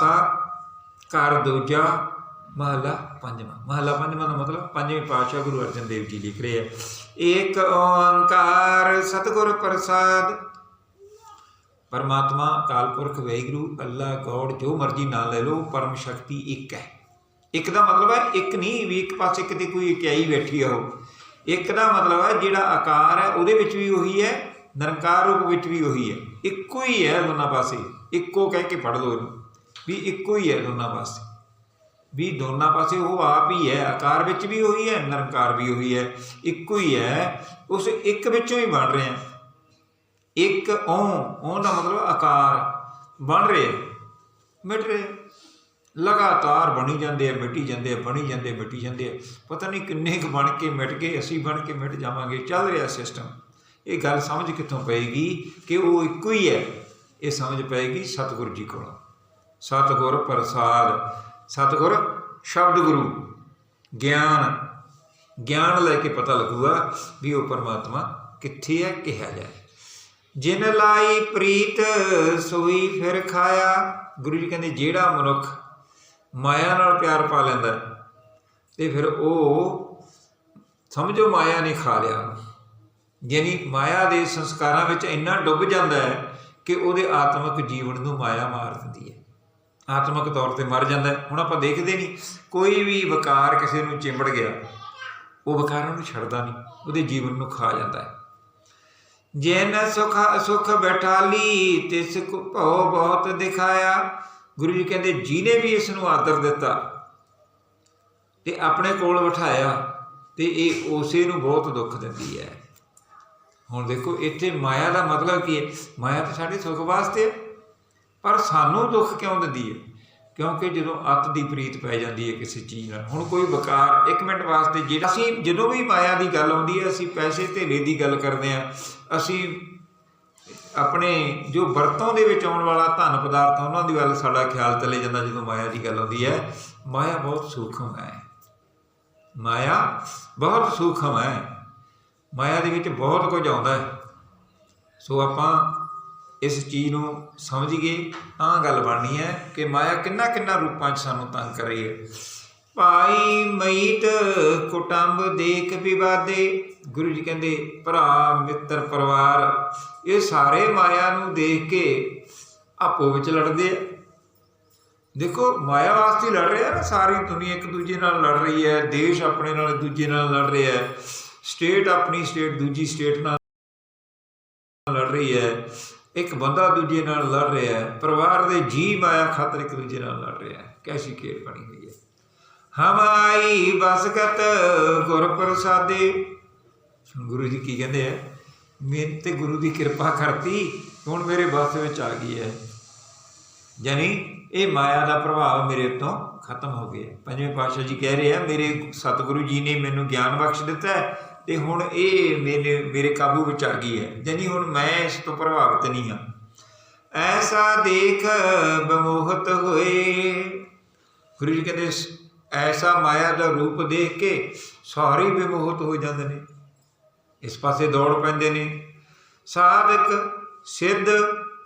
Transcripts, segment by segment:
ਆਸਾ ਘਰ, ਦੂਜਾ, ਮਹਲਾ, ਪੰਜਵਾਂ। ਮਹਲਾ, ਪੰਜਵਾਂ ਦਾ ਮਤਲਬ ਪੰਜਵੇਂ ਪਾਤਸ਼ਾਹ ਗੁਰੂ ਅਰਜਨ ਦੇਵ ਜੀ ਲਿਖ ਰਹੇ ਹੈ ਏਕ ਓੰਕਾਰ ਸਤਿਗੁਰ ਪ੍ਰਸਾਦ। ਪਰਮਾਤਮਾ ਅਕਾਲ ਪੁਰਖ, ਵੈਗਰੂ, ਅੱਲਾ, ਗੋਡ, ਜੋ ਮਰਜ਼ੀ ਨਾਮ ਲੈ ਲਓ, ਪਰਮ ਸ਼ਕਤੀ ਇੱਕ ਹੈ। ਇੱਕ ਦਾ ਮਤਲਬ ਹੈ ਇੱਕ ਨਹੀਂ ਵੀ ਇੱਕ ਪਾਸੇ ਕਿਤੇ ਕੋਈ ਇਕਾਈ ਬੈਠੀ ਆ ਉਹ। ਇੱਕ ਦਾ ਮਤਲਬ ਹੈ ਜਿਹੜਾ ਆਕਾਰ ਹੈ, ਉਹਦੇ ਵਿੱਚ ਵੀ ਉਹੀ ਹੈ, ਨਿਰੰਕਾਰ ਰੂਪ ਵਿੱਚ ਵੀ ਉਹੀ ਹੈ। ਇੱਕੋ ਹੀ ਹੈ ਦੋਨਾਂ ਪਾਸੇ। ਇੱਕੋ ਕਹਿ ਕੇ ਪੜ ਲਓ ਇਹਨੂੰ। ਵੀ ਇੱਕੋ ਹੀ ਹੈ ਦੋਨਾਂ ਪਾਸੇ। ਵੀ ਦੋਨਾਂ ਪਾਸੇ ਉਹ ਆਪ ਹੀ ਹੈ, ਆਕਾਰ ਵਿੱਚ ਵੀ ਉਹੀ ਹੈ, ਨਿਰੰਕਾਰ ਵੀ ਉਹੀ ਹੈ, ਇੱਕੋ ਹੀ ਹੈ। ਉਸ ਇੱਕ ਵਿੱਚੋਂ ਹੀ ਬਣ ਰਹੇ। ਆ ਇੱਕ ਓਂ ਓਂ ਦਾ ਮਤਲਬ ਆਕਾਰ ਬਣ ਰਹੇ। ਮਿਟ ਰਹੇ। ਲਗਾਤਾਰ ਬਣੀ ਜਾਂਦੇ ਆ, ਮਿਟੀ ਜਾਂਦੇ ਆ, ਬਣੀ ਜਾਂਦੇ ਮਿਟੀ ਜਾਂਦੇ ਆ। ਪਤਾ ਨਹੀਂ ਕਿੰਨੇ ਕੁ ਬਣ ਕੇ ਮਿਟ ਗਏ, ਅਸੀਂ ਬਣ ਕੇ ਮਿਟ ਜਾਵਾਂਗੇ, ਚੱਲ ਰਿਹਾ ਸਿਸਟਮ ਇਹ ਗੱਲ ਸਮਝ ਕਿੱਥੋਂ ਪਏਗੀ ਕਿ ਉਹ ਇੱਕੋ ਹੀ ਹੈ? ਇਹ ਸਮਝ ਪਏਗੀ ਸਤਿਗੁਰੂ ਜੀ ਕੋਲੋਂ। ਸਤਿਗੁਰ ਪ੍ਰਸਾਦ। ਸਤਿਗੁਰ ਸ਼ਬਦ ਗੁਰੂ। ਗਿਆਨ। ਗਿਆਨ ਲੈ ਕੇ ਪਤਾ ਲੱਗੂਗਾ ਵੀ ਉਹ ਪਰਮਾਤਮਾ ਕਿੱਥੇ ਹੈ ਕਿਹਾ ਜਾਏ ਜਿਨ ਲਾਈ ਪ੍ਰੀਤ ਸੋਈ ਫਿਰ ਖਾਇਆ। ਗੁਰੂ ਜੀ ਕਹਿੰਦੇ ਜਿਹੜਾ ਮਨੁੱਖ ਮਾਇਆ ਨਾਲ ਪਿਆਰ ਪਾ ਲੈਂਦਾ ਹੈ, ਤੇ ਫਿਰ ਉਹ ਸਮਝੋ ਮਾਇਆ ਨੇ ਖਾ ਲਿਆ ਉਹਨੂੰ। ਯਾਨੀ ਮਾਇਆ ਦੇ ਸੰਸਕਾਰਾਂ ਵਿੱਚ ਇੰਨਾ ਡੁੱਬ ਜਾਂਦਾ ਹੈ ਕਿ ਉਹਦੇ ਆਤਮਿਕ ਜੀਵਨ ਨੂੰ ਮਾਇਆ ਮਾਰ ਦਿੰਦੀ ਹੈ। ਆਤਮਿਕ ਤੌਰ ਤੇ ਮਰ ਜਾਂਦਾ ਹੁਣ ਆਪਾਂ ਦੇਖਦੇ ਨਹੀਂ। ਕੋਈ ਵੀ ਵਿਕਾਰ ਕਿਸੇ ਨੂੰ ਚਿੰਬੜ ਗਿਆ, ਉਹ ਵਿਕਾਰ ਨੂੰ ਛੱਡਦਾ ਨਹੀਂ। ਉਹਦੇ ਜੀਵਨ ਨੂੰ ਖਾ ਜਾਂਦਾ ਹੈ। ਜਿਨ ਸੁਖ ਸੁਖ ਬੈਠਾਲੀ, ਤਿਸ ਕੋ ਭਉ ਬਹੁਤ ਦਿਖਾਇਆ। ਗੁਰੂ ਜੀ ਕਹਿੰਦੇ, ਜਿਹਨੇ ਵੀ ਇਸ ਨੂੰ ਆਦਰ ਦਿੱਤਾ ਤੇ ਆਪਣੇ ਕੋਲ ਬਿਠਾਇਆ, ਤੇ ਇਹ ਉਸੇ ਨੂੰ ਬਹੁਤ ਦੁੱਖ ਦਿੰਦੀ ਹੈ। ਹੁਣ ਦੇਖੋ, ਇੱਥੇ ਮਾਇਆ ਦਾ ਮਤਲਬ ਕੀ ਹੈ? ਮਾਇਆ ਤਾਂ ਸਾਡੇ ਸੁਖ ਵਾਸਤੇ ਪਰ ਸਾਨੂੰ ਦੁੱਖ ਕਿਉਂ ਦਿੰਦੀ ਹੈ? ਕਿਉਂਕਿ ਜਦੋਂ ਅੱਤ ਦੀ ਪ੍ਰੀਤ ਪੈ ਜਾਂਦੀ ਹੈ ਕਿਸੇ ਚੀਜ਼ ਨਾਲ, ਹੁਣ ਕੋਈ ਵਕਾਰ ਇੱਕ ਮਿੰਟ ਵਾਸਤੇ ਜਿਹੜਾ ਅਸੀਂ ਜਦੋਂ ਵੀ ਮਾਇਆ ਦੀ ਗੱਲ ਆਉਂਦੀ ਹੈ, ਅਸੀਂ ਪੈਸੇ ਧੇਲੇ ਦੀ ਗੱਲ ਕਰਦੇ ਹਾਂ, ਅਸੀਂ ਆਪਣੇ ਜੋ ਵਰਤੋਂ ਦੇ ਵਿੱਚ ਆਉਣ ਵਾਲਾ ਧਨ ਪਦਾਰਥ ਉਹਨਾਂ ਦੀ ਵੱਲ ਸਾਡਾ ਖਿਆਲ ਚਲੇ ਜਾਂਦਾ ਜਦੋਂ ਮਾਇਆ ਦੀ ਗੱਲ ਆਉਂਦੀ ਹੈ। ਮਾਇਆ ਬਹੁਤ ਸੂਖਮ ਹੈ। ਮਾਇਆ ਬਹੁਤ ਸੂਖਮ ਹੈ। ਮਾਇਆ ਦੇ ਵਿੱਚ ਬਹੁਤ ਕੁਝ ਆਉਂਦਾ ਹੈ। ਸੋ ਆਪਾਂ ਇਸ ਚੀਜ਼ ਨੂੰ ਸਮਝ ਗਏ, ਤਾਂ ਗੱਲ ਬਣਨੀ ਹੈ ਕਿ ਮਾਇਆ ਕਿੰਨਾ ਕਿੰਨਾ ਰੂਪਾਂ 'ਚ ਸਾਨੂੰ ਤੰਗ ਕਰ ਰਹੀ ਹੈ। ਭਾਈ ਮਈਤ ਕੁਟੰਬ ਦੇਖ ਵਿਵਾਦੇ, ਗੁਰੂ ਜੀ ਕਹਿੰਦੇ, ਭਰਾ, ਮਿੱਤਰ, ਪਰਿਵਾਰ, ਇਹ ਸਾਰੇ ਮਾਇਆ ਨੂੰ ਦੇਖ ਕੇ ਆਪੋ ਵਿੱਚ ਲੜਦੇ ਆ। ਦੇਖੋ, ਮਾਇਆ ਵਾਸਤੇ ਲੜ ਰਹੇ ਆ ਨਾ, ਸਾਰੀ ਦੁਨੀਆ ਇੱਕ ਦੂਜੇ ਨਾਲ ਲੜ ਰਹੀ ਹੈ, ਦੇਸ਼ ਆਪਣੇ ਨਾਲ ਦੂਜੇ ਨਾਲ ਲੜ ਰਿਹਾ ਹੈ, ਸਟੇਟ ਆਪਣੀ ਸਟੇਟ ਦੂਜੀ ਸਟੇਟ ਨਾਲ ਲੜ ਰਹੀ ਹੈ। ਇੱਕ ਬੰਦਾ ਦੂਜੇ ਨਾਲ ਲੜ ਰਿਹਾ ਹੈ, ਪਰਿਵਾਰ ਦੇ ਜੀਵ ਆਇਆ ਖਾਤਰ ਇੱਕ ਦੂਜੇ ਨਾਲ ਲੜ ਰਿਹਾ ਹੈ, ਕੈਸੀ ਖੇਡ ਬਣੀ ਹੋਈ ਹੈ। ਹਮਾਈ ਬਸਕਤ ਗੁਰ ਪ੍ਰਸਾਦੇ ਗੁਰੂ ਜੀ ਕੀ ਕਹਿੰਦੇ ਆ ਮੇਰੇ ਤੇ ਗੁਰੂ ਦੀ ਕਿਰਪਾ ਕਰਤੀ, ਹੁਣ ਮੇਰੇ ਬਸ ਵਿੱਚ ਆ ਗਈ ਹੈ। ਯਾਨੀ ਇਹ ਮਾਇਆ ਦਾ ਪ੍ਰਭਾਵ ਮੇਰੇ ਉੱਤੋਂ ਖਤਮ ਹੋ ਗਿਆ ਪੰਜਵੇਂ ਪਾਤਸ਼ਾਹ ਜੀ ਕਹਿ ਰਹੇ ਆ, ਮੇਰੇ ਸਤਿਗੁਰੂ ਜੀ ਨੇ ਮੈਨੂੰ ਗਿਆਨ ਬਖਸ਼ ਦਿੱਤਾ ਹੈ ਤੇ ਹੁਣ ਇਹ ਮੇਰੇ ਮੇਰੇ ਕਾਬੂ ਵਿੱਚ ਆ ਗਈ ਹੈ। ਯਾਨੀ ਹੁਣ ਮੈਂ ਇਸ ਤੋਂ ਪ੍ਰਭਾਵਿਤ ਨਹੀਂ ਹਾਂ। ਐਸਾ ਦੇਖ ਬਮੋਹਤ ਹੋਏ। ਗੁਰੂ ਜੀ ਕਹਿੰਦੇ, ਐਸਾ ਮਾਇਆ ਦਾ ਰੂਪ ਦੇਖ ਕੇ ਸਾਰੇ ਹੀ ਹੋ ਜਾਂਦੇ ਨੇ। ਇਸ ਪਾਸੇ ਦੌੜ ਪੈਂਦੇ ਨੇ। ਸਾਧਕ ਸਿੱਧ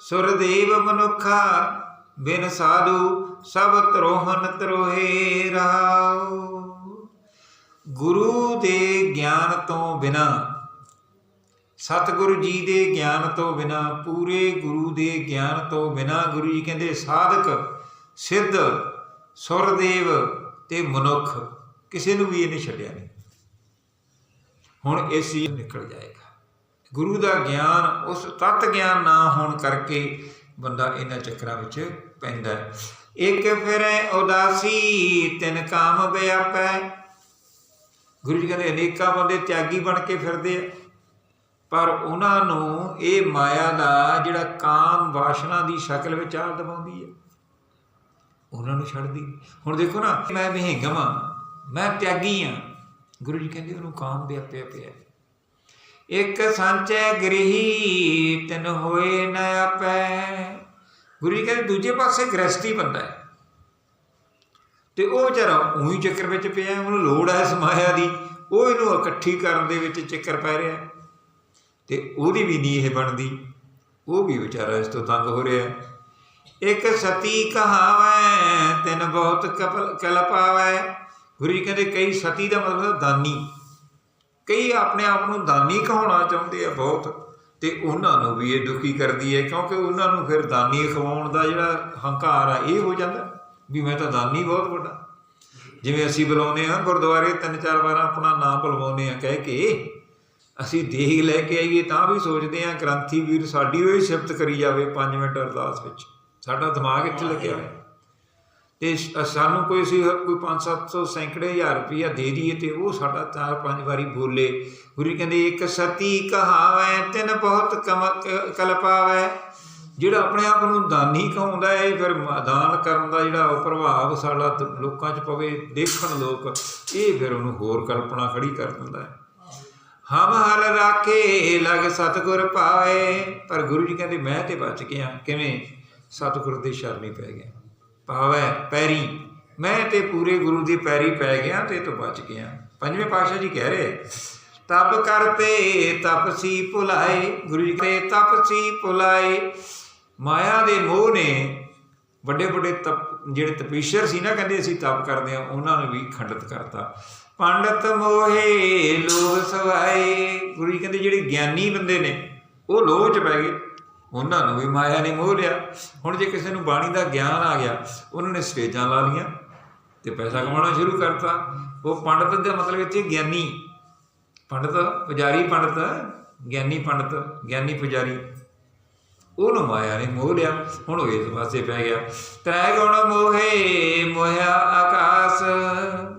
ਸੁਰਦੇਵ ਮਨੁੱਖਾ, ਬਿਨ ਸਾਧੂ ਸਭ ਤਰੋਹਨ ਤਰੋਹੇ ਰਹਾਉ ਗੁਰੂ ਦੇ ਗਿਆਨ ਤੋਂ ਬਿਨਾ, ਸਤਿਗੁਰੂ ਜੀ ਦੇ ਗਿਆਨ ਤੋਂ ਬਿਨਾ, ਪੂਰੇ ਗੁਰੂ ਦੇ ਗਿਆਨ ਤੋਂ ਬਿਨਾ ਗੁਰੂ ਜੀ ਕਹਿੰਦੇ ਸਾਧਕ, ਸਿੱਧ, ਸੁਰਦੇਵ ਤੇ ਮਨੁੱਖ, ਕਿਸੇ ਨੂੰ ਵੀ ਇਹਨੇ ਛੱਡਿਆ ਨਹੀਂ। ਹੁਣ ਇਸ ਚੀਜ਼ ਨਿਕਲ ਜਾਏਗਾ। ਗੁਰੂ ਦਾ ਗਿਆਨ, ਉਸ ਤਤ ਗਿਆਨ ਨਾ ਹੋਣ ਕਰਕੇ ਬੰਦਾ ਇਹਨਾਂ ਚੱਕਰਾਂ ਵਿੱਚ ਪੈਂਦਾ ਇੱਕ ਫਿਰੈ ਉਦਾਸੀ, ਤਿਨ ਕਾਮ ਵਿਆਪੈ ਗੁਰੂ ਜੀ ਕਹਿੰਦੇ, ਅਨੇਕਾਂ ਬੰਦੇ ਤਿਆਗੀ ਬਣ ਕੇ ਫਿਰਦੇ ਆ। ਪਰ ਉਹਨਾਂ ਨੂੰ ਇਹ ਮਾਇਆ ਦਾ ਜਿਹੜਾ ਕਾਮ ਵਾਸ਼ਨਾ ਦੀ ਸ਼ਕਲ ਵਿੱਚ ਆ ਦਬਾਉਂਦੀ ਹੈ ਉਹਨਾਂ ਨੂੰ ਛੱਡਦੀ। ਹੁਣ ਦੇਖੋ ਨਾ, ਮੈਂ ਵਿਹੰਗਮ ਹਾਂ ਮੈਂ ਤਿਆਗੀ ਹਾਂ ਗੁਰੂ ਜੀ ਕਹਿੰਦੇ, ਉਹਨੂੰ ਕਾਮ ਦੇ ਵਿਆਪਿਆ ਪਿਆ ਹੈ। ਇੱਕ ਸੰਚੈ ਗ੍ਰਹੀ, ਤਨ ਹੋਏ ਨਾ ਆਪੈ। ਗੁਰੂ ਜੀ ਕਹਿੰਦੇ, ਦੂਜੇ ਪਾਸੇ ਗ੍ਰਸਤੀ ਬੰਦਾ ਹੈ। ਤੇ ਉਹ ਵਿਚਾਰਾ ਉਹੀ ਚੱਕਰ ਵਿੱਚ ਪਿਆ, ਉਹਨੂੰ ਲੋੜ ਹੈ ਸਮਾਇਆ ਦੀ, ਉਹ ਇਹਨੂੰ ਇਕੱਠੀ ਕਰਨ ਦੇ ਵਿੱਚ ਚੱਕਰ ਪੈ ਰਿਹਾ। ਹੈ। ਤੇ ਉਹਦੀ ਵੀ ਨਹੀਂ ਇਹ ਬਣਦੀ, ਉਹ ਵੀ ਵਿਚਾਰਾ ਇਸ ਤੋਂ ਤੰਗ ਹੋ ਰਿਹਾ। ਇੱਕ ਸਤੀ ਕਹਾਵੈ, ਤਿੰਨ ਬਹੁਤ ਕਪਲ ਕਲਪਾਵੈ ਗੁਰੂ ਜੀ ਕਹਿੰਦੇ, ਕਈ ਸਤੀ ਦਾ ਮਤਲਬ ਦਾਨੀ। ਕਈ ਆਪਣੇ ਆਪ ਨੂੰ ਦਾਨੀ ਕਹਾਉਣਾ ਚਾਹੁੰਦੇ ਆ ਬਹੁਤ, ਤੇ ਉਹਨਾਂ ਨੂੰ ਵੀ ਇਹ ਦੁਖੀ ਕਰਦੀ ਹੈ, ਕਿਉਂਕਿ ਉਹਨਾਂ ਨੂੰ ਫਿਰ ਦਾਨੀ ਖਵਾਉਣ ਦਾ ਜਿਹੜਾ ਹੰਕਾਰ ਆ, ਇਹ ਹੋ ਜਾਂਦਾ। ਵੀ ਮੈਂ ਤਾਂ ਦਾਨੀ ਬਹੁਤ ਵੱਡਾ। ਜਿਵੇਂ ਅਸੀਂ ਬੁਲਾਉਂਦੇ ਹਾਂ ਗੁਰਦੁਆਰੇ ਤਿੰਨ ਚਾਰ ਵਾਰ ਆਪਣਾ ਨਾਮ ਬੁਲਵਾਉਂਦੇ ਆ ਕਹਿ ਕੇ, ਅਸੀਂ ਦੇਗ ਲੈ ਕੇ ਆਈਏ ਤਾਂ ਵੀ ਸੋਚਦੇ ਹਾਂ ਗ੍ਰੰਥੀ ਵੀਰ ਸਾਡੀ ਹੋਈ ਸਿਫਤ ਕਰੀ ਜਾਵੇ 5 ਮਿੰਟ ਅਰਦਾਸ ਵਿੱਚ। ਸਾਡਾ ਦਿਮਾਗ ਇੱਥੇ ਲੱਗਿਆ ਹੋਇਆ। ਤੇ ਸਾਨੂੰ ਕੋਈ ਸੀ ਕੋਈ 5-700 ਸੈਂਕੜੇ ਹਜ਼ਾਰ ਰੁਪਈਆ ਦੇ ਦਈਏ ਤੇ ਉਹ ਸਾਡਾ ਚਾਰ ਪੰਜ ਵਾਰੀ ਬੋਲੇ, ਗੁਰੂ ਕਹਿੰਦੇ, ਇੱਕ ਸਤੀ ਕਹਾਵੈ ਤਿੰਨ ਬਹੁਤ ਕਮ, ਕ- ਕਲਪਾਵੈ ਜਿਹੜਾ ਆਪਣੇ ਆਪ ਨੂੰ ਦਾਨੀ ਕਹਾਉਂਦਾ ਹੈ ਫਿਰ ਦਾਨ ਕਰਨ ਦਾ ਜਿਹੜਾ ਉਹ ਪ੍ਰਭਾਵ ਸਾਡਾ ਤ- ਲੋਕਾਂ 'ਚ ਪਵੇ, ਦੇਖਣ ਲੋਕ, ਇਹ ਫਿਰ ਉਹਨੂੰ ਹੋਰ ਕਲਪਨਾ ਖੜੀ ਕਰ ਦਿੰਦਾ ਹੈ। ਹਮ ਹਲ ਰਾਖੇ ਲਗ ਸਤਗੁਰ ਪਾਏ। ਪਰ ਗੁਰੂ ਜੀ ਕਹਿੰਦੇ, ਮੈਂ ਤੇ ਬਚ ਗਿਆ। ਕਿਵੇਂ? ਸਤਗੁਰ ਦੀ ਸ਼ਰਣੀ ਪੈ ਗਿਆ। ਪਾਵੈ ਪੈਰੀ। ਮੈਂ ਤੇ ਪੂਰੇ ਗੁਰੂ ਦੀ ਪੈਰੀ ਪੈ ਗਿਆ ਤੇ ਤੋਂ ਬਚ ਗਿਆ। ਪੰਜਵੇਂ ਪਾਤਸ਼ਾਹ ਜੀ ਕਹਿ ਰਹੇ, ਤਪ ਕਰਤੇ, ਤਪਸੀ ਭੁਲਾਏ। ਗੁਰੂ ਜੀ ਕਹਿੰਦੇ, ਤਪਸੀ ਭੁਲਾਏ। ਮਾਇਆ ਦੇ ਮੋਹ ਨੇ ਵੱਡੇ ਵੱਡੇ ਤਪ ਜਿਹੜੇ ਤਪੀਸ਼ਰ ਸੀ ਨਾ, ਕਹਿੰਦੇ ਅਸੀਂ ਤਪ ਕਰਦੇ ਆ ਉਹਨਾਂ ਨੂੰ ਵੀ ਖੰਡਿਤ ਕਰਤਾ। ਪੰਡਤ ਮੋਹੇ ਲੋਭ ਸਵਾਏ। ਗੁਰੂ ਜੀ ਕਹਿੰਦੇ ਜਿਹੜੇ ਗਿਆਨੀ ਬੰਦੇ ਨੇ, ਉਹ ਲੋਭ ਚ ਪੈ ਗਏ। ਉਹਨਾਂ ਨੂੰ ਵੀ ਮਾਇਆ ਨੇ ਮੋਹ ਲਿਆ। ਹੁਣ ਜੇ ਕਿਸੇ ਨੂੰ ਬਾਣੀ ਦਾ ਗਿਆਨ ਆ ਗਿਆ, ਉਹਨਾਂ ਨੇ ਸਟੇਜਾਂ ਲਾ ਲੀਆਂ ਤੇ ਪੈਸਾ ਕਮਾਉਣਾ ਸ਼ੁਰੂ ਕਰਤਾ। ਉਹ ਪੰਡਤ ਦਾ ਮਤਲਬ ਇੱਥੇ ਗਿਆਨੀ। ਪੰਡਤ, ਪੁਜਾਰੀ ਪੰਡਤ, ਗਿਆਨੀ ਪੰਡਤ, ਗਿਆਨੀ ਪੁਜਾਰੀ। ਉਹਨੂੰ ਮਾਇਆ ਨੇ ਮੋਹ ਲਿਆ, ਹੁਣ ਉਹ ਇਸ ਪਾਸੇ ਪੈ ਗਿਆ। ਤ੍ਰੈ ਗੁਣ ਮੋਹੇ, ਮੋਹਿਆ ਆਕਾਸ।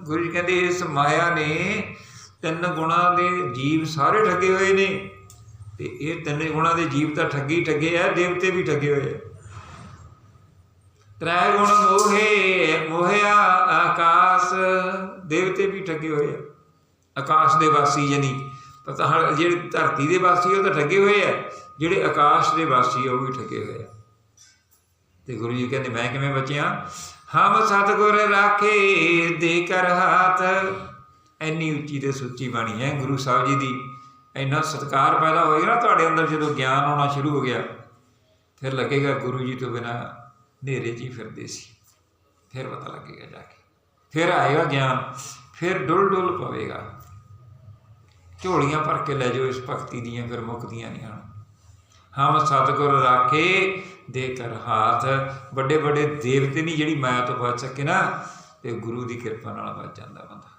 ਗੁਰੂ ਜੀ ਕਹਿੰਦੇ, ਇਸ ਮਾਇਆ ਨੇ ਤਿੰਨ ਗੁਣਾਂ ਦੇ ਜੀਵ ਸਾਰੇ ਠੱਗੇ ਹੋਏ ਨੇ। ਤੇ ਇਹ ਤਿੰਨ ਗੁਣਾਂ ਦੇ ਜੀਵ ਤਾਂ ਠੱਗੀ ਠੱਗੇ ਆ, ਦੇਵਤੇ ਵੀ ਠੱਗੇ ਹੋਏ ਆ। ਤ੍ਰੈ ਗੁਣ ਮੋਹੇ, ਮੋਹਿਆ ਆਕਾਸ। ਦੇਵਤੇ ਵੀ ਠੱਗੇ ਹੋਏ ਆ। ਆਕਾਸ਼ ਦੇ ਵਾਸੀ ਜਨੀ, ਪਤਾ ਹਰ ਜਿਹੜੇ ਧਰਤੀ ਦੇ ਵਾਸੀ ਉਹ ਤਾਂ ਠੱਗੇ ਹੋਏ ਆ। ਜਿਹੜੇ ਆਕਾਸ਼ ਦੇ ਵਾਸੀ ਆ, ਉਹ ਵੀ ਠੱਗੇ ਹੋਏ ਆ। ਤੇ ਗੁਰੂ ਜੀ ਕਹਿੰਦੇ, ਮੈਂ ਕਿਵੇਂ ਬਚਿਆ? ਹਮ ਸਤਗੁਰ ਰਾਖੇ, ਦੇ ਕਰ ਹਾਥ। ਐਨੀ ਉੱਚੀ ਤੇ ਸੁੱਚੀ ਬਾਣੀ ਹੈ ਗੁਰੂ ਸਾਹਿਬ ਜੀ ਦੀ। ਇੰਨਾ ਸਤਕਾਰ ਪੈਦਾ ਹੋਏਗਾ ਨਾ ਤੁਹਾਡੇ ਅੰਦਰ ਜਦੋਂ ਗਿਆਨ ਆਉਣਾ ਸ਼ੁਰੂ ਹੋ ਗਿਆ, ਫਿਰ ਲੱਗੇਗਾ ਗੁਰੂ ਜੀ ਤੋਂ ਬਿਨਾ ਹਨੇਰੇ 'ਚ ਹੀ ਫਿਰਦੇ ਸੀ। ਫਿਰ ਪਤਾ ਲੱਗੇਗਾ ਜਾ ਕੇ। ਫਿਰ ਆਏਗਾ ਗਿਆਨ, ਫਿਰ ਡੁੱਲ ਡੁੱਲ ਪਵੇਗਾ। ਝੋਲੀਆਂ ਭਰ ਕੇ ਲੈ ਜਾਓ, ਇਸ ਭਗਤੀ ਦੀਆਂ ਫਿਰ ਮੁੱਕਦੀਆਂ ਨਹੀਂ ਹਨ। ਹਮ ਸਤਿਗੁਰ ਰਾਖੇ ਦੇ ਕਰ ਹਾਥ। ਵੱਡੇ ਵੱਡੇ ਦੇਵਤੇ ਨਹੀਂ, ਜਿਹੜੀ ਮਾਇਆ ਤੋਂ ਬਚ ਸਕੇ ਨਾ, ਤੇ ਗੁਰੂ ਦੀ ਕਿਰਪਾ ਨਾਲ ਬਚ ਜਾਂਦਾ ਬੰਦਾ।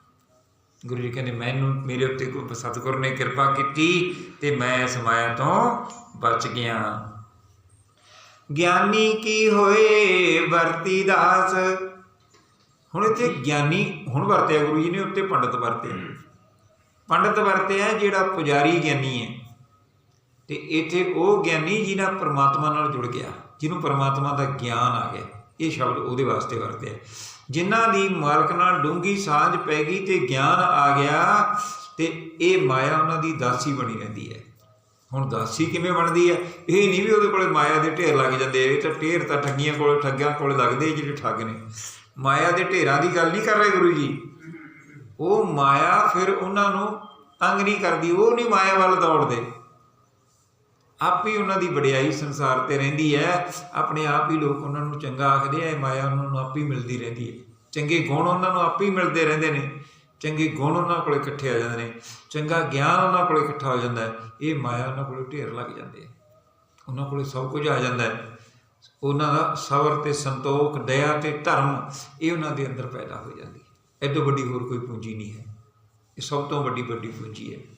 ਗੁਰੂ ਜੀ ਕਹਿੰਦੇ, ਮੈਨੂੰ, ਮੇਰੇ ਉੱਤੇ ਕੋਈ ਸਤਿਗੁਰ ਨੇ ਕਿਰਪਾ ਕੀਤੀ ਤੇ ਮੈਂ ਇਸ ਮਾਇਆ ਤੋਂ ਬਚ ਗਿਆ। ਗਿਆਨੀ ਕੀ ਹੋਏ ਵਰਤੀ ਦਾਸ? ਹੁਣ ਇੱਥੇ ਗਿਆਨੀ, ਹੁਣ ਵਰਤਿਆ ਗੁਰੂ ਜੀ ਨੇ, ਉੱਤੇ ਪੰਡਤ ਵਰਤੇ। ਪੰਡਤ ਵਰਤਿਆ ਜਿਹੜਾ ਪੁਜਾਰੀ ਗਿਆਨੀ ਹੈ। ਤੇ ਇੱਥੇ ਉਹ ਗਿਆਨੀ ਜਿਹਨਾਂ ਪਰਮਾਤਮਾ ਨਾਲ ਜੁੜ ਗਿਆ, ਜਿਹਨੂੰ ਪਰਮਾਤਮਾ ਦਾ ਗਿਆਨ ਆ ਗਿਆ। ਇਹ ਸ਼ਬਦ ਉਹਦੇ ਵਾਸਤੇ ਵਰਤਿਆ। ਜਿਨ੍ਹਾਂ ਦੀ ਮਾਲਕ ਨਾਲ ਡੂੰਗੀ ਸਾਂਝ ਪੈ ਗਈ ਤੇ ਗਿਆਨ ਆ ਗਿਆ, ਤੇ ਇਹ ਮਾਇਆ ਉਹਨਾਂ ਦੀ ਦਾਸੀ ਬਣੀ ਰਹਿੰਦੀ ਹੈ। ਹੁਣ ਦਾਸੀ ਕਿਵੇਂ ਬਣਦੀ ਹੈ? ਇਹ ਨਹੀਂ ਵੀ ਉਹਦੇ ਕੋਲੇ ਮਾਇਆ ਦੇ ਢੇਰ ਲੱਗ ਜਾਂਦੇ, ਇਹ ਤਾਂ ਢੇਰ ਤਾਂ ਠੱਗੀਆਂ ਕੋਲ ਠੱਗਿਆਂ ਕੋਲ ਲੱਗਦੇ ਜਿਹੜੇ ਠੱਗ ਨੇ। ਮਾਇਆ ਦੇ ਢੇਰਾਂ ਦੀ ਗੱਲ ਨਹੀਂ ਕਰ ਰਹੇ ਗੁਰੂ ਜੀ। ਉਹ ਮਾਇਆ ਫਿਰ ਉਹਨਾਂ ਨੂੰ ਤੰਗ ਨਹੀਂ ਕਰਦੀ, ਉਹ ਨਹੀਂ ਮਾਇਆ ਵੱਲ ਦੌੜਦੇ। ਆਪ ਹੀ ਉਹਨਾਂ ਦੀ ਵਡਿਆਈ ਸੰਸਾਰ ਤੇ ਰਹਿੰਦੀ ਹੈ। ਆਪਣੇ ਆਪ ਹੀ ਲੋਕ ਉਹਨਾਂ ਨੂੰ ਚੰਗਾ ਆਖਦੇ ਆ, ਇਹ ਮਾਇਆ ਉਹਨਾਂ ਨੂੰ ਆਪ ਹੀ ਮਿਲਦੀ ਰਹਿੰਦੀ ਹੈ। ਚੰਗੇ ਗੁਣ ਉਹਨਾਂ ਨੂੰ ਆਪ ਹੀ ਮਿਲਦੇ ਰਹਿੰਦੇ ਨੇ। ਚੰਗੇ ਗੁਣ ਉਹਨਾਂ ਕੋਲ ਇਕੱਠੇ ਆ ਜਾਂਦੇ ਨੇ। ਚੰਗਾ ਗਿਆਨ ਉਹਨਾਂ ਕੋਲ ਇਕੱਠਾ ਹੋ ਜਾਂਦਾ ਹੈ। ਇਹ ਮਾਇਆ ਉਹਨਾਂ ਕੋਲ ਢੇਰ ਲੱਗ ਜਾਂਦੇ ਆ ਉਹਨਾਂ ਕੋਲ ਸਭ ਕੁਝ ਆ ਜਾਂਦਾ ਹੈ। ਉਹਨਾਂ ਦਾ ਸਬਰ ਤੇ ਸੰਤੋਖ, ਦਇਆ ਤੇ ਧਰਮ, ਇਹ ਉਹਨਾਂ ਦੇ ਅੰਦਰ ਪੈਦਾ ਹੋ ਜਾਂਦੀ ਹੈ। ਐਦੋਂ ਵੱਡੀ ਹੋਰ ਕੋਈ ਪੂੰਜੀ ਨਹੀਂ ਹੈ। ਇਹ ਸਭ ਤੋਂ ਵੱਡੀ ਵੱਡੀ ਪੂੰਜੀ ਹੈ।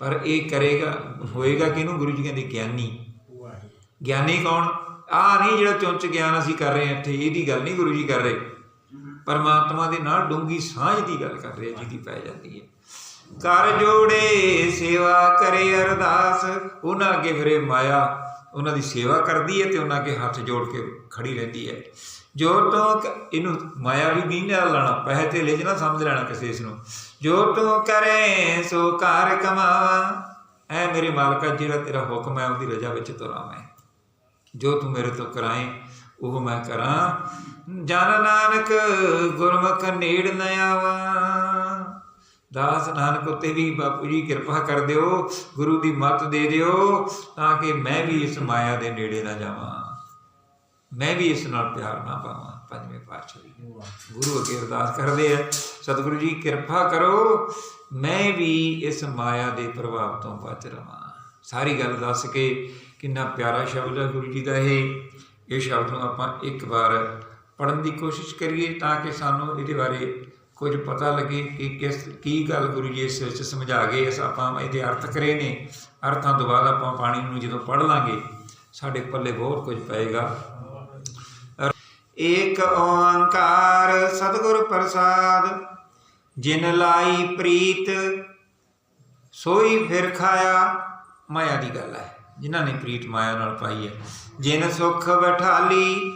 ਪਰ ਇਹ ਕਰੇਗਾ, ਹੋਏਗਾ ਕਿਹਨੂੰ? ਗੁਰੂ ਜੀ ਕਹਿੰਦੇ ਗਿਆਨੀ। ਗਿਆਨੀ ਕੌਣ? ਆ ਨਹੀਂ ਜਿਹੜਾ ਚੁੰਚ ਗਿਆਨ ਅਸੀਂ ਕਰ ਰਹੇ ਹਾਂ ਇੱਥੇ, ਇਹਦੀ ਗੱਲ ਨਹੀਂ ਗੁਰੂ ਜੀ ਕਰ ਰਹੇ। ਪਰਮਾਤਮਾ ਦੇ ਨਾਲ ਡੂੰਗੀ ਸਾਂਝ ਦੀ ਗੱਲ ਕਰ ਰਹੇ ਜਿਹਦੀ ਪੈ ਜਾਂਦੀ ਹੈ। ਕਰ ਜੋੜੇ, ਸੇਵਾ ਕਰੇ ਅਰਦਾਸ। ਉਹਨਾਂ ਅੱਗੇ ਫਿਰੇ ਮਾਇਆ। ਉਹਨਾਂ ਦੀ ਸੇਵਾ ਕਰਦੀ ਹੈ ਤੇ ਉਹਨਾਂ ਅੱਗੇ ਹੱਥ ਜੋੜ ਕੇ ਖੜੀ ਰਹਿੰਦੀ ਹੈ। ਜੋ ਤੋਂ ਕ- ਇਹਨੂੰ ਮਾਇਆ ਵੀ ਨਹੀਂ ਨਾਲ ਲੈਣਾ ਪੈਸੇ ਤੇ ਲੈ ਜਣਾ, ਸਮਝ ਲੈਣਾ ਕਿਸੇ ਇਸ ਨੂੰ। ਜੋ ਤੂੰ ਕਰੇ, ਸੋ ਕਾਰ ਕਮਾਵਾ। ਐ ਮੇਰੇ ਮਾਲਕਾ, ਜਿਹੜਾ ਤੇਰਾ ਹੁਕਮ ਹੈ, ਉਹਦੀ ਰਜ਼ਾ ਵਿੱਚ ਤੁਰਾਂ ਮੈਂ ਜੋ ਤੂੰ ਮੇਰੇ ਤੋਂ ਕਰਾਏ, ਉਹ ਮੈਂ ਕਰਾਂ। ਜਨ ਨਾਨਕ, ਗੁਰਮੁਖ ਨੇੜ ਨ ਆਵਾ। ਦਾਸ ਨਾਨਕ, ਉਤੇ ਵੀ ਬਾਪੂ ਜੀ ਕਿਰਪਾ ਕਰ ਦਿਓ, ਗੁਰੂ ਦੀ ਮੱਤ ਦੇ ਦਿਓ, ਤਾਂ ਕਿ ਮੈਂ ਵੀ ਇਸ ਮਾਇਆ ਦੇ ਨੇੜੇ ਨਾ ਜਾਵਾਂ। ਮੈਂ ਵੀ ਇਸ ਨਾਲ ਪਿਆਰ ਨਾ ਪਾਵਾਂ। ਪੰਜਵੇਂ ਪਾਤਸ਼ਾਹ ਜੀ ਗੁਰੂ ਅੱਗੇ ਅਰਦਾਸ ਕਰਦੇ ਆ, ਸਤਿਗੁਰੂ ਜੀ, ਕਿਰਪਾ ਕਰੋ, ਮੈਂ ਵੀ ਇਸ ਮਾਇਆ ਦੇ ਪ੍ਰਭਾਵ ਤੋਂ ਬਚ ਰਵਾਂ। ਸਾਰੀ ਗੱਲ ਦੱਸ ਕੇ ਕਿੰਨਾ ਪਿਆਰਾ ਸ਼ਬਦ ਹੈ ਗੁਰੂ ਜੀ ਦਾ ਇਹ। ਇਹ ਸ਼ਬਦ ਨੂੰ ਆਪਾਂ ਇੱਕ ਵਾਰ ਪੜਨ ਦੀ ਕੋਸ਼ਿਸ਼ ਕਰੀਏ ਤਾਂ ਕਿ ਸਾਨੂੰ ਇਹਦੇ ਬਾਰੇ ਕੁਝ ਪਤਾ ਲੱਗੇ ਕਿ ਕਿਸ, ਕੀ ਗੱਲ ਗੁਰੂ ਜੀ ਇਸ ਵਿੱਚ ਸਮਝਾ ਗਏ। ਇਸ ਆਪਾਂ ਇਹਦੇ ਅਰਥ ਕਰੇ ਨੇ। ਅਰਥਾਂ ਤੋਂ ਬਾਅਦ ਆਪਾਂ ਪਾਣੀ ਨੂੰ ਜਦੋਂ ਪੜ ਲਾਂਗੇ, ਸਾਡੇ ਪੱਲੇ ਬਹੁਤ ਕੁਝ ਪਏਗਾ। ਏਕ ਓੰਕਾਰ ਸਤਿਗੁਰ ਪ੍ਰਸਾਦ, ਜਿਨ ਲਾਈ ਪ੍ਰੀਤ, ਸੋਈ ਫਿਰ ਖਾਇਆ। ਮਾਇਆ ਦੀ ਗੱਲ ਹੈ, ਜਿਨ੍ਹਾਂ ਨੇ ਪ੍ਰੀਤ ਮਾਇਆ ਨਾਲ ਪਾਈ ਹੈ। ਜਿਨ ਸੁਖ ਬਠਾਲੀ,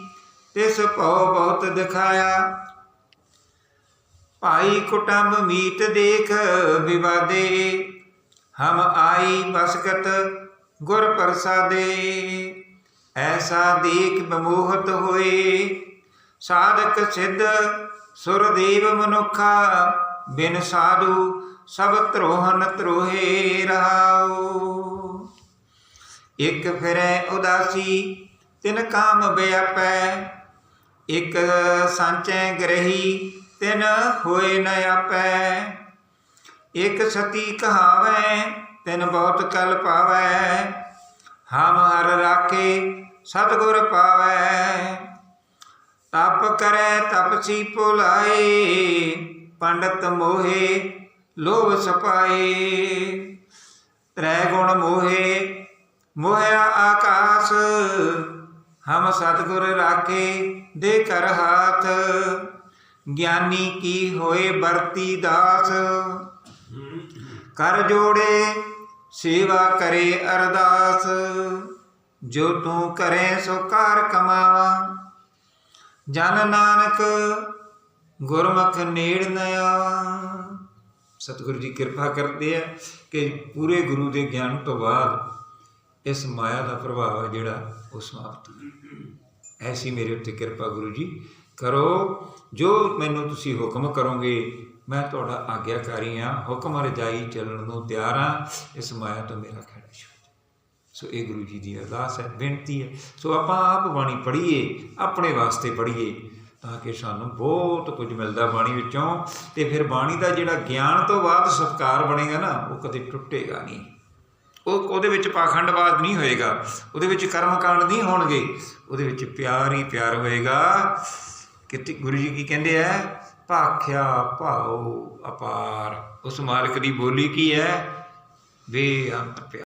ਤਿਸ ਭਉ ਬਹੁਤ ਦਿਖਾਇਆ। ਭਾਈ ਕੁਟੰਬ ਮੀਤ ਦੇਖ ਵਿਵਾਦੇ, ਹਮ ਆਈ ਬਸਕਤ ਗੁਰ ਪ੍ਰਸਾਦੇ। ਐਸਾ ਦੇਖ ਬਮੋਹਤ ਹੋਏ ਸਾਧਕ ਸਿੱਧ ਸੁਰਦੇਵ ਮਨੁਖਾ ਬਿਨ ਸਾਧੂ, ਸਭ ਧਰੋਹਨ ਧਰੋਹੇ ਰਹਾਉ। ਇਕ ਫਿਰੈ ਉਦਾਸੀ, ਤਿਨ ਕਾਮ ਬਿਆਪੈ। ਇਕ ਸਾਂਚੈ ਗ੍ਰਹੀ, ਤਿਨ ਹੋਏ ਨ ਆਪੈ। ਇਕ ਸਤੀ ਕਹਾਵੈ, ਤਿਨ ਬਹੁਤ ਕਲ ਪਾਵੈ। ਹਮ ਹਰ ਰਾਖੇ, ਸਤਿਗੁਰ ਪਾਵੈ। ਤਪ ਕਰੈ ਤਪਸੀ ਭੁਲਾਏ, ਪੰਡਤ ਮੋਹੇ ਲੋਭ ਸਪਾਏ ਤ੍ਰੈ ਗੁਣ ਮੋਹੇ, ਮੋਹਿਆ ਆਕਾਸ, ਹਮ ਸਤਿਗੁਰ ਰਾਖੇ ਦੇ ਕਰ ਹਾਥ। ਗਿਆਨੀ ਕੀ ਹੋਏ ਵਰਤੀ ਦਾਸ, ਕਰ ਜੋੜੇ, ਸੇਵਾ ਕਰੇ ਅਰਦਾਸ। ਜੋ ਤੂੰ ਕਰੇ ਸੋ ਕਾਰ ਕਮਾਵਾ। ਜਨ ਨਾਨਕ ਗੁਰਮੁਖ ਨੇੜ ਨ ਆਵਾ। ਸਤਿਗੁਰੂ ਜੀ ਕਿਰਪਾ ਕਰਦੇ ਆ ਕਿ ਪੂਰੇ ਗੁਰੂ ਦੇ ਗਿਆਨ ਤੋਂ ਬਾਅਦ ਇਸ ਮਾਇਆ ਦਾ ਪ੍ਰਭਾਵ ਹੈ ਜਿਹੜਾ ਉਹ ਸਮਾਪਤ ਹੋ ਐਸੀ ਮੇਰੇ ਉੱਤੇ ਕਿਰਪਾ ਗੁਰੂ ਜੀ ਕਰੋ। ਜੋ ਮੈਨੂੰ ਤੁਸੀਂ ਹੁਕਮ ਕਰੋਗੇ, ਮੈਂ ਤੁਹਾਡਾ ਆਗਿਆਕਾਰੀ ਹਾਂ। ਹੁਕਮ ਰਜਾਈ ਚੱਲਣ ਨੂੰ ਤਿਆਰ ਹਾਂ। ਇਸ ਮਾਇਆ ਤੋਂ ਮੇਰਾ ਖੜਾ ਛੁੱਟ ਸੋ ਇਹ ਗੁਰੂ ਜੀ ਦੀ ਅਰਦਾਸ ਹੈ, ਬੇਨਤੀ ਹੈ। ਸੋ ਆਪਾਂ ਆਪ ਬਾਣੀ ਪੜ੍ਹੀਏ, ਆਪਣੇ ਵਾਸਤੇ ਪੜ੍ਹੀਏ, ਤਾਂ ਕਿ ਸਾਨੂੰ ਬਹੁਤ ਕੁਝ ਮਿਲਦਾ ਬਾਣੀ ਵਿੱਚੋਂ। ਤੇ ਫਿਰ ਬਾਣੀ ਦਾ ਜਿਹੜਾ ਗਿਆਨ ਤੋਂ ਬਾਅਦ ਸਤਕਾਰ ਬਣੇਗਾ ਨਾ, ਉਹ ਕਦੇ ਟੁੱਟੇਗਾ ਨਹੀਂ। ਉਹ ਉਹਦੇ ਵਿੱਚ ਪਾਖੰਡਵਾਦ ਨਹੀਂ ਹੋਏਗਾ। ਉਹਦੇ ਵਿੱਚ ਕਰਮਕਾਂਡ ਨਹੀਂ ਹੋਣਗੇ। ਉਹਦੇ ਵਿੱਚ ਪਿਆਰ ਹੀ ਪਿਆਰ ਹੋਏਗਾ। ਕਿਤੇ ਗੁਰੂ ਜੀ ਕੀ ਕਹਿੰਦੇ ਆ? ਭਾਖਿਆ ਭਾਉ ਅਪਾਰ। ਉਸ ਮਾਲਕ ਦੀ ਬੋਲੀ ਕੀ ਹੈ? ਬੇਅੰਤ ਪਿਆਰ